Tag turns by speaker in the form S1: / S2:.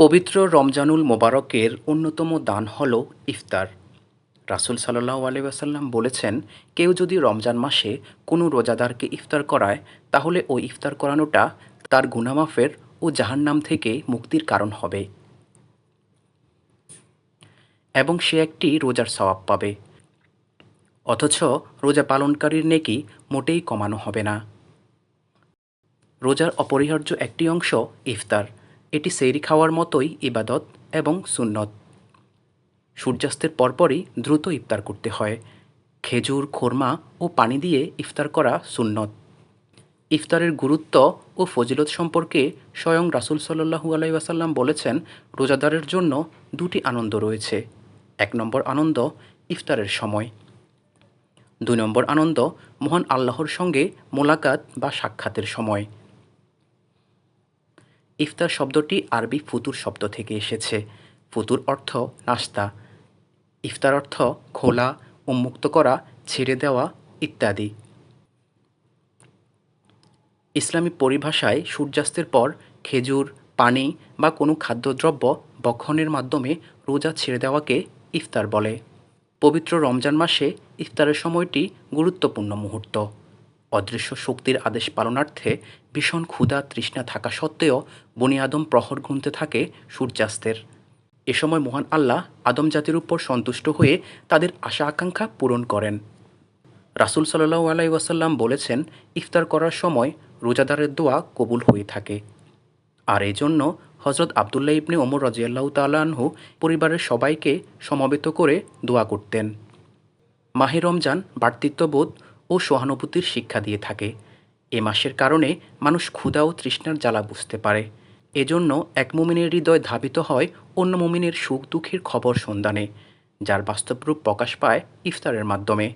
S1: পবিত্র রমজানুল মোবারকের অন্যতম দান হল ইফতার। রাসুল সাল্লাহ আলি আসাল্লাম বলেছেন, কেউ যদি রমজান মাসে কোনো রোজাদারকে ইফতার করায়, তাহলে ওই ইফতার করানোটা তার গুনামাফের ও জাহান্নাম থেকে মুক্তির কারণ হবে। এবং সে একটি রোজার সওয়াব পাবে। অথচ রোজা পালনকারীর নেকি মোটেই কমানো হবে না। রোজার অপরিহার্য একটি অংশ ইফতার। এটি সেইরি খাওয়ার মতোই ইবাদত এবং সুন্নত। সূর্যাস্তের পরপরই দ্রুত ইফতার করতে হয়। খেজুর, খোরমা ও পানি দিয়ে ইফতার করা সুন্নত। ইফতারের গুরুত্ব ও ফজিলত সম্পর্কে স্বয়ং রাসুল সাল্লাহু আলাই ওয়াসাল্লাম বলেছেন, রোজাদারের জন্য দুটি আনন্দ রয়েছে। এক নম্বর আনন্দ, ইফতারের সময়। দুই নম্বর আনন্দ, মহান আল্লাহর সঙ্গে মোলাকাত বা সাক্ষাতের সময়। ইফতার শব্দটি আরবি ফুতুর শব্দ থেকে এসেছে। ফুতুর অর্থ নাস্তা। ইফতার অর্থ খোলা, উন্মুক্ত করা, ছেড়ে দেওয়া ইত্যাদি। ইসলামী পরিভাষায় সূর্যাস্তের পর খেজুর, পানি বা কোনো খাদ্যদ্রব্য বক্ষণের মাধ্যমে রোজা ছেড়ে দেওয়াকে ইফতার বলে। পবিত্র রমজান মাসে ইফতারের সময়টি গুরুত্বপূর্ণ মুহূর্ত। অদৃশ্য শক্তির আদেশ পালনার্থে ভীষণ ক্ষুধা তৃষ্ণা থাকা সত্ত্বেও বনি আদম প্রহর গুনতে থাকে সূর্যাস্তের। এ সময় মহান আল্লাহ আদম জাতির উপর সন্তুষ্ট হয়ে তাদের আশা আকাঙ্ক্ষা পূরণ করেন। রাসুল সাল্লাহ আলাই ওয়াসাল্লাম বলেছেন, ইফতার করার সময় রোজাদারের দোয়া কবুল হয়ে থাকে। আর এই জন্য হজরত আবদুল্লাহ ইবনে ওমর রাজিয়াল্লাহ তাল্লাহু পরিবারের সবাইকে সমবেত করে দোয়া করতেন। মাহে রমজান বার্তিত্ববোধ ও সহানুভূতির শিক্ষা দিয়ে থাকে। এ মাসের কারণে মানুষ ক্ষুধা ও তৃষ্ণার জ্বালা বুঝতে পারে। এজন্য এক মুমিনের হৃদয় ধাবিত হয় অন্য মুমিনের সুখ দুঃখের খবর সন্ধানে, যার বাস্তব রূপ প্রকাশ পায় ইফতারের মাধ্যমে।